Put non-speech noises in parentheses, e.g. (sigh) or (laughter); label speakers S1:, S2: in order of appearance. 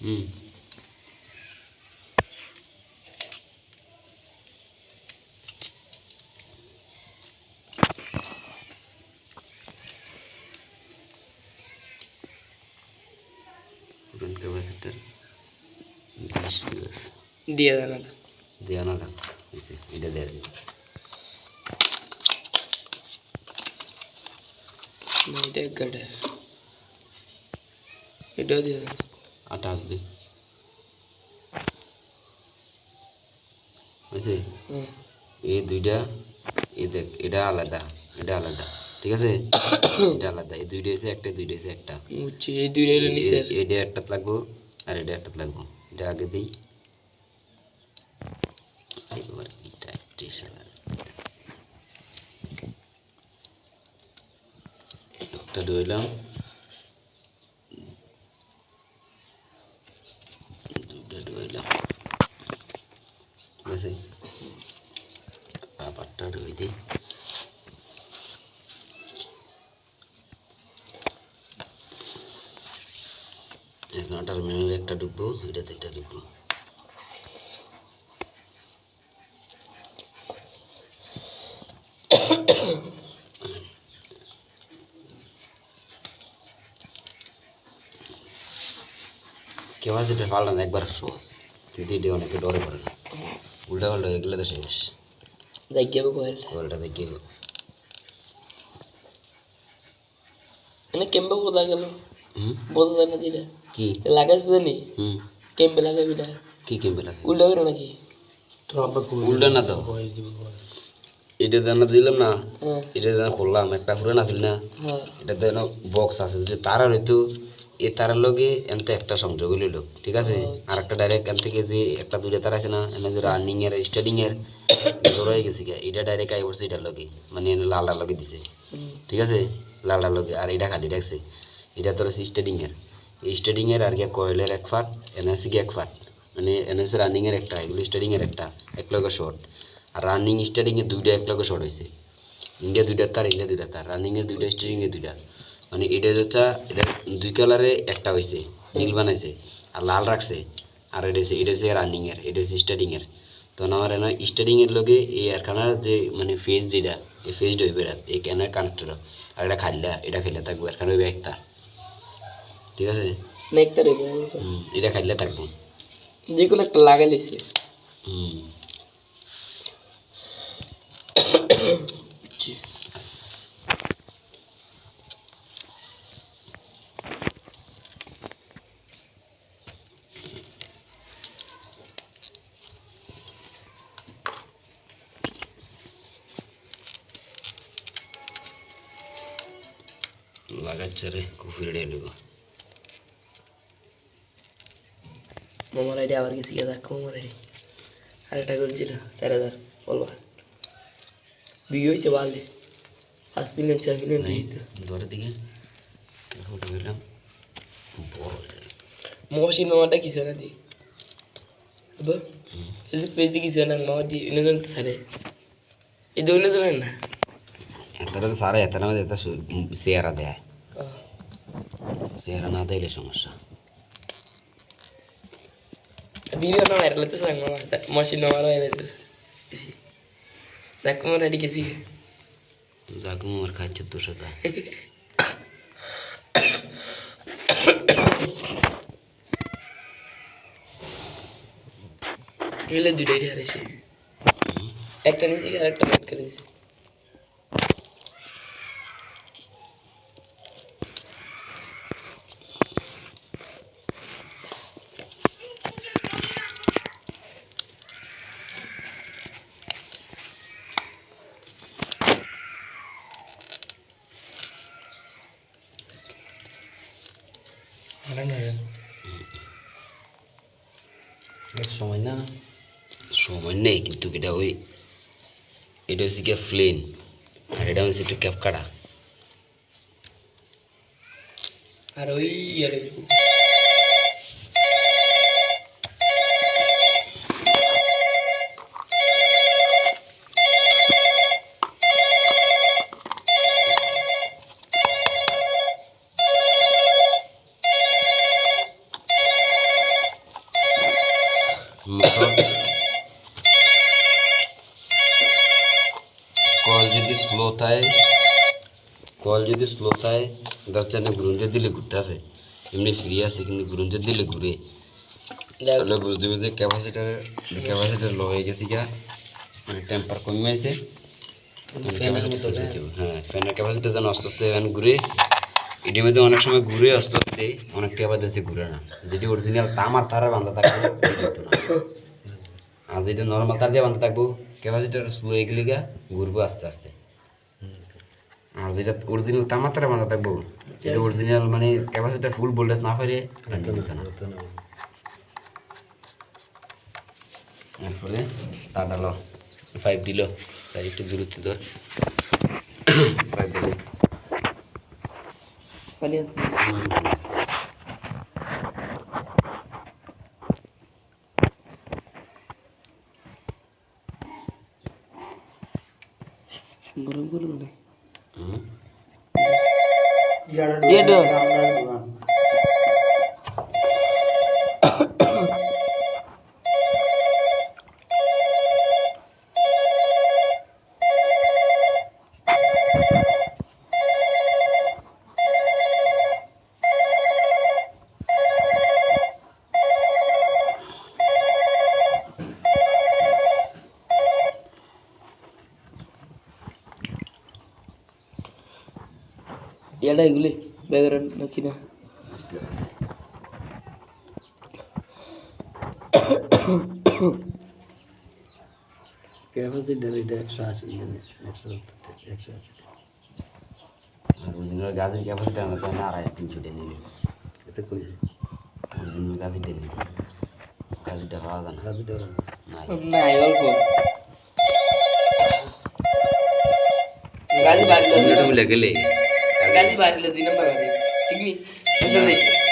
S1: হুম front capacitor বিশ UF
S2: দিয়ে দেন না
S1: দেওয়া না থাক হয়েছে এটা দেওয়া দিই আটা আসবে। বুঝছে এই দুইটা এই দেখ এটা আলাদা এটা আলাদা ঠিক আছে? (coughs) এটা আলাদা এই দুইটা হয়েছে একটা দুইটা হয়েছে একটা।
S2: বুঝছি এই দুইটা হলো নিচের।
S1: এটা একটা লাগবো আর এটা একটা লাগবো। এটা আগে দিই। এটা একটা সাদা। একটা ধুইলাম দুইটা ধুইলাম ঠিক আছে ধুই দিই এখানে টার্মিনালে একটা ঢুকবো এটাতে একটা ঢুকবো কেউ আছে এটা পাল্টা না একবার সহজ এটা অনেকে ডরে করে না। উল্টা পাল্টা এগুলো তো শেষ।
S2: দেখিয়ে কয়েল
S1: কলটা দেখি
S2: এনে কেম্বে বোঝা গেল
S1: হুম
S2: বোঝা যায় না দিলে
S1: কি
S2: লাগাইছে জানি
S1: হুম
S2: কেম্বে লাগাবি না
S1: কি কিনবে লাগে
S2: উল্টা করে নাকি
S1: উল্টা না তো এটা দানা দিলাম না এটা দানা খুললাম একটা ফুরে নাছিল না
S2: হ্যাঁ
S1: এটা দেন বক্স আছে যদি তারা হইতো এ তারার লগে এনতে একটা সংযোগ হইল ঠিক আছে? আর একটা ডাইরেক্ট এন থেকে যে একটা দূরে তার আছে না এনে যে রানিং এর স্টার্টিং এর জোর হয়ে গেছে। এটা ডাইরেক্ট আই পড়ছে এটার লগে মানে এনে লালটার লগে দিছে। ঠিক আছে? লালটার লগে আর এটা খালি রাখছে। এটা তোর স্টার্টিং এর। স্টার্টিং এর আর গিয়া কয়েলের এক ফাট এনে আছে গিয়া এক ফাট। মানে এনে হচ্ছে রানিং এর একটা এগুলো স্টার্টিং এর একটা এক লগে শর্ট আর রানিং স্টার্টিং এর দুইটা এক লগে শর্ট হয়েছে ইন্ডিয়া দুইটা তার ইন্ডিয়া দুইটা তার। রানিং এর দুইটা স্টিয়ারিং এর দুইটা। মানে এটা হচ্ছে এটা দুই কালারে একটা হয়েছে নীল বানাইছে আর লাল রাখছে। আর এটা হচ্ছে এটা হচ্ছে রানিং এর এটা হচ্ছে স্টার্টিং এর। তো আমার এনে স্টার্টিং এর লগে এই এরখানার যে মানে ফেস যেটা এই ফেসটা হইবে রাত এই ক্যানের কানেক্টর আর এটা খাইলা এটা খাইলে থাকব এরখানে হইবে একটা। ঠিক আছে?
S2: নেকটা রে
S1: এটা খাইলে থাকব।
S2: যে কোনো একটা লাগাই লিছি।
S1: হুম। লাগাচ্ছে রে কফি রেডি নেব
S2: মোমো রাইডি আবার গেছি গিয়ে দেখ মোমো রাইডি আর এটা করেছিল চার হাজার বলবা বিয়ে হয়েছে বালে পাঁচ মিলিয়ন ছয় মিলিয়ন বিয়ে
S1: ধরে দিকে হইলাম বড়
S2: মহসিন মামাটা কিছু না দি ফেসবুক পেজে কিছু না মামা দি ইনজন তো সারে দৌড়ে জানেন না
S1: এতটা তো সারা এত না এত চেয়ারা দেয় চেয়ারা না দিলে সমস্যা
S2: ভিডিও না ভাইরাল হতে সাং মামা মহসিন মামারও ভাইরাল হতে দেখ মোমো রাইডি গেছি
S1: যাক মোর খাচ্ছে তোর সাথে
S2: গেলে দুটাই হারেছে একটা নিয়েছি আর একটা ব্যাট করে দিয়েছি
S1: সময় না? সময় নেই কিন্তু এটা ওই এটা হচ্ছে গিয়ে প্লেন আর এটা হচ্ছে একটু ক্যাপ কাটা
S2: আর ওই
S1: যদি কল যদি স্লো থাকে ধরছেন ঘুরুনতে দিলে ঘুরতেছে এমনি ফ্রি আছে কিন্তু ঘুরুনতে দিলে ঘুরে। তাহলে বুঝতে বুঝতে ক্যাপাসিটার ক্যাপাসিটার লো হয়ে গেছে গা মানে টেম্পার কমে আছে। হ্যাঁ ফ্যানের ক্যাপাসিটি যেন আস্তে আস্তে ফ্যান ঘুরে। এটির মধ্যে অনেক সময় ঘুরে আস্তে আস্তে অনেক টেপা দিয়েছে ঘুরে না। যেটি অরিজিনাল তামার তারা বান্ধা থাকবে না। আর যেটা নর্মাল তার দিয়ে বান্ধা থাকব ক্যাপাসিটার স্লো এগুলি গা ঘুরবো আস্তে আস্তে। আর যেটা অরিজিনাল তামার তারা থাকব যেটা অরিজিনাল মানে ক্যাপাসিটার ফুল ভোল্টেজ না পারে না। এরপরে ডালো ফাইভ দিল স্যার একটু দূরত্ব ধর ফাইভ
S2: পানি গরম করব না এটা এটা এগুলি ব্যাগের নাকি না
S3: ক্যাপাসিটার এটা একশো আশি একশো একশো আশি
S1: অরিজিনাল গাছের ক্যাপাসিটি আমরা তো না আড়াই তিনশো নিল
S3: এতে কইছে
S1: অরিজিনাল গাছের টেনে গাছটা পাওয়া যায় না
S3: ক্যাপাসিটার
S1: নাই
S2: নাই অল্প গাড়ি বাড়িলে
S1: গেলে
S2: বাড়িলে দুই নম্বর গাড়ি ঠিক নি বুঝতে